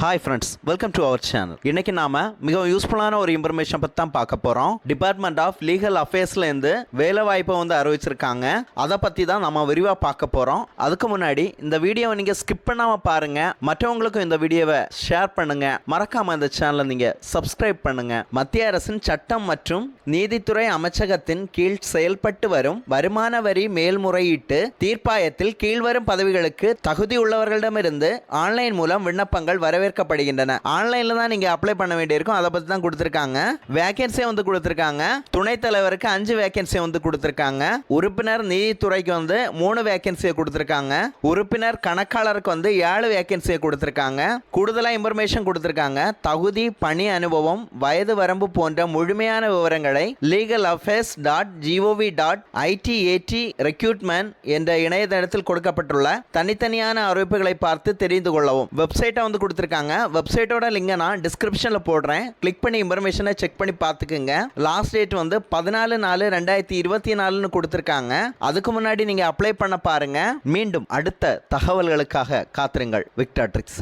Hi friends welcome to our channel இன்னைக்கு நாம மிகவும் யூஸ்ஃபுல்லான ஒரு இன்ஃபர்மேஷன் பற்றி தான் பார்க்க போகிறோம் டிபார்ட்மெண்ட் ஆஃப் லீகல் அஃபேர்ஸ்லேருந்து வேலை வாய்ப்பை வந்து அறிவிச்சிருக்காங்க. அதை பற்றி தான் நம்ம விரிவாக பார்க்க போகிறோம் அதுக்கு முன்னாடி இந்த வீடியோவை நீங்கள் ஸ்கிப் பண்ணாமல் பாருங்க. மற்றவங்களுக்கும் இந்த வீடியோவை ஷேர் பண்ணுங்க. மறக்காம இந்த சேனலை நீங்கள் சப்ஸ்கிரைப் பண்ணுங்க. மத்திய அரசின் சட்டம் மற்றும் நீதித்துறை அமைச்சகத்தின் கீழ் செயல்பட்டு வரும் வருமான வரி மேல்முறையீட்டு தீர்ப்பாயத்தில் கீழ்வரும் பதவிகளுக்கு தகுதி உள்ளவர்களிடமிருந்து ஆன்லைன் மூலம் விண்ணப்பங்கள் வரவேற்கப்படுகின்றன ஆன்லைன்ல தான் நீங்க அப்ளை பண்ண வேண்டியிருக்கும். அதை பத்தி தான் கொடுத்துருக்காங்க. வேகன்சி வந்து கொடுத்துருக்காங்க. துணைத் தலைவருக்கு அஞ்சு வேகன்சி வந்து கொடுத்துருக்காங்க. உறுப்பினர் நீதித்துறைக்கு வந்து மூணு வேகன்சியை கொடுத்துருக்காங்க. உறுப்பினர் கணக்காளருக்கு வந்து ஏழு வேகன்சியை கொடுத்துருக்காங்க. கூடுதலாக இன்ஃபர்மேஷன் கொடுத்துருக்காங்க. தகுதி பணி அனுபவம் வயது வரம்பு போன்ற முழுமையான விவரங்களை legal affairs dot gov dot ITAT recruitment என்ற இணையதளத்தில் கொடுக்கப்பட்டுள்ள தனித்தனியான அறிவிப்புகளை பார்த்து தெரிந்து கொள்ளவும். வெப்சைட்டை வந்து கொடுத்துருக்காங்க. வெப்சைட்டோட லிங்கை நான் டிஸ்கிரிப்ஷனில் போடுறேன். கிளிக் பண்ணி இன்ஃபர்மேஷனை செக் பண்ணி பார்த்துக்குங்க. லாஸ்ட் டேட் வந்து பதினாலு நாலு ரெண்டாயிரத்தி இருபத்தி நாலுன்னு கொடுத்துருக்காங்க. அதுக்கு முன்னாடி நீங்கள் அப்ளை பண்ண பாருங்க. மீண்டும் அடுத்த தகவல்களுக்காக காத்திருங்கள். விக்டா ட்ரிக்ஸில்